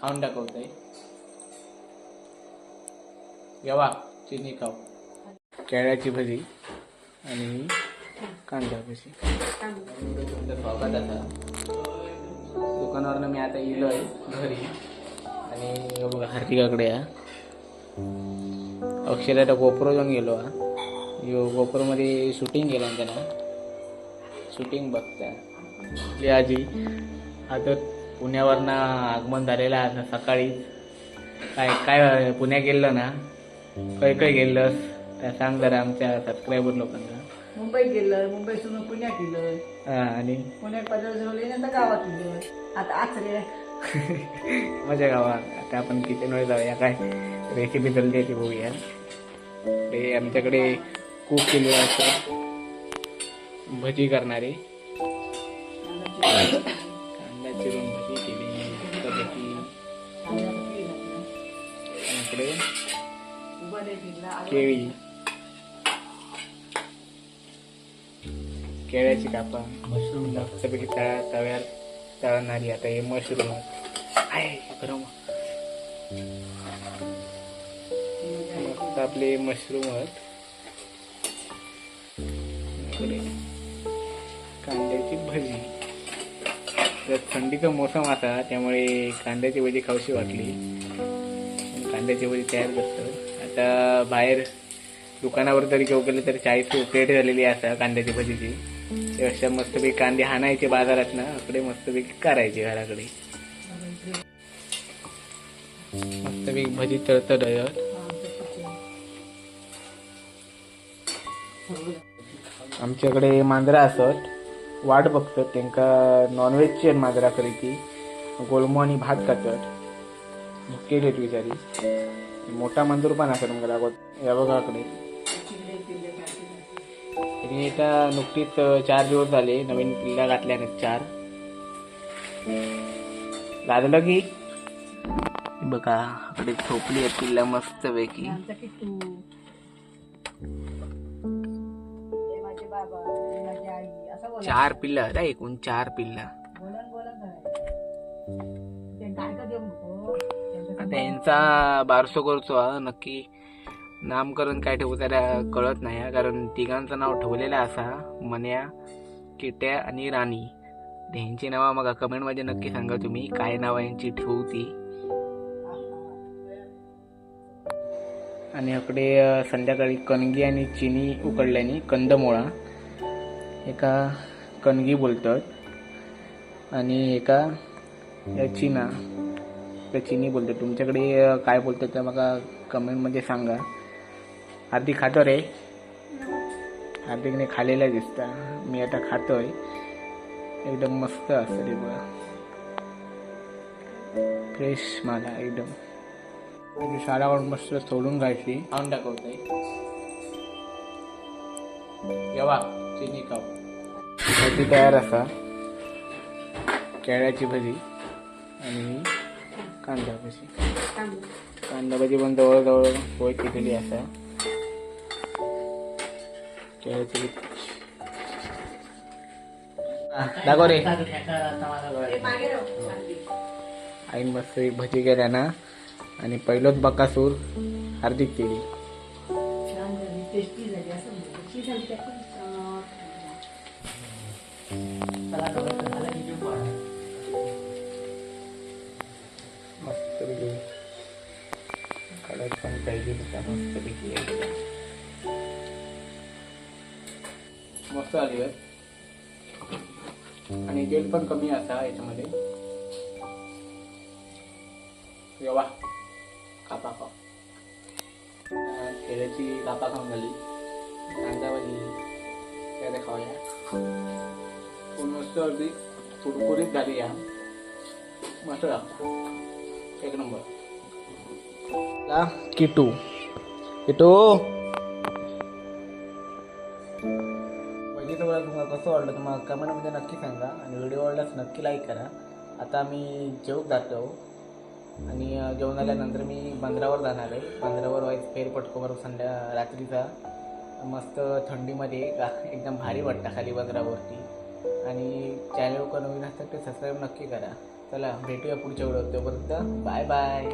खाऊन दाखवतोय. येवा चिनी खाऊ. केळ्याची भजी आणि कांदा भजी. स्वागत असा दुकानावरनं मी आता इलो आहे घरी. आणि बघा हार्दिकाकडे या अक्षरला आता गोप्रो घेऊन गेलो हा. यो गोप्रोमध्ये शूटिंग केलं त्यानं शूटिंग बघता. आजी आता पुण्यावरनं आगमन झालेलं आहे आता सकाळी. काय काय पुण्या गेलं ना? काय काय गेलं त्या सांग जरा आमच्या सबस्क्रायबर लोकांना मुंबईत गेलं मुंबईतून पुण्यात गेलं हा, आणि? पुण्यात नंतर गावात गेलं. आता आचरे माझ्या गावात आता आपण किचनवर जाऊया? काय? रेसिपी आहे ती बघूया. ते आमच्याकडे कुक केले असं भजी करणारे. कांदा चिरून भजी केली मस्तपैकी इकडे केळी केळ्याची कापा मशरूम मस्तपैकी तळ्या तव्यात तळणारी आता हे मशरूम आहे गरम मस्त आपले मशरूम आहेत इकडे कांद्याची भजी तर थंडीचा मोसम असा त्यामुळे कांद्याची भजी खाऊशी वाटली. कांद्याची भजी तयार करतो. आता बाहेर दुकानावर जरी घेऊ गेलं तरी चाळीस प्लेट झालेली असा कांद्याची भजीची. त्यापेक्षा मस्तपैकी कांदे हाणायचे बाजारात ना इकडे मस्तपैकी करायचे घराकडे. मस्तपैकी भजी तळतळ आमच्याकडे मांजरा असत. वाट बघतात त्यांका नॉनव्हेजची मांजरा खरी ती. गोलमो आणि भात खातात भुकेलेत विचारी मोठा मांजूर पण असत मग लागत. या बघाकडे तिने आता नुकतीच चार दिवस झाले. नवीन पिल्ला घातल्याने चार. लाजलं की? बघा इकडे झोपली आहे पिल्ला मस्त पैकी चार पिल्ला आहेत एकूण चार पिल्ला. त्यांचं बारसो करतो हा नक्की. नामकरण काय ठेवू त्याला कळत नाही कारण तिघांचं नाव ठेवलेलं असा मन्या किट्या आणि राणी. ह्यांची नावं मग कमेंटमध्ये नक्की सांगा तुम्ही काय नाव यांची ठेवू ती आणि इकडे संध्याकाळी कणगी आणि चिनी उकडल्याने कंदमुळा. एका कणगी बोलतात. आणि एका या चिना त्या चिनी बोलतात. तुमच्याकडे काय बोलतात ते मला कमेंटमध्ये सांगा. हार्दिक खातो रे. हार्दिकने खालेला दिसता. मी आता खातोय. एकदम मस्त असतं रे बघा. फ्रेश मला एकदम. म्हणजे शाळावर मस्त सोडून घ्यायची खाऊन दाखवतोय. येवा चिनी खाऊ. भजी तयार असा. केळ्याची भजी आणि कांदा भजी. कांदा भजी पण जवळजवळ पोय केलेली असा. केळ्याची भजी. हा, दाखव रे. आईन मस्त एक भजी केल्या ना. आणि पहिलोच बकासूर हार्दिक केली. छान झाली टेस्टी झाली असं म्हणतो. कशी झाली त्या पण मस्त पैकी कडक पण पाहिजे होता मस्त पैकी एकदम. मस्त आली आहे आणि तेल पण कमी असा याच्यामध्ये येवा कापा खाऊ अं, केळ्याची कापा खाऊन झाली कांदा भाजी त्याला खाऊया पण मस्त अगदी कुरकुरीत झाली या मस्त लागतं एक नंबर. ला किटू. किटू! बघितलं बघा तुम्हाला कसं वाटलं? तुम्हाला कमेंटमध्ये नक्की सांगा आणि व्हिडिओ आवडल्यास नक्की लाईक करा. आता मी जेवक जातो आणि जेवण आल्यानंतर मी बंदरावर जाणार आहे. बंदरावर व्हायचं फेरपटकोवर संध्या रात्रीचा मस्त थंडीमध्ये एकदम भारी वाटतं खाली बंदरावरती. आणि चॅनल नवीन असतात ते सबस्क्राईब नक्की करा. चला भेटूया पुढच्या व्हिडिओत तोपर्यंत बाय बाय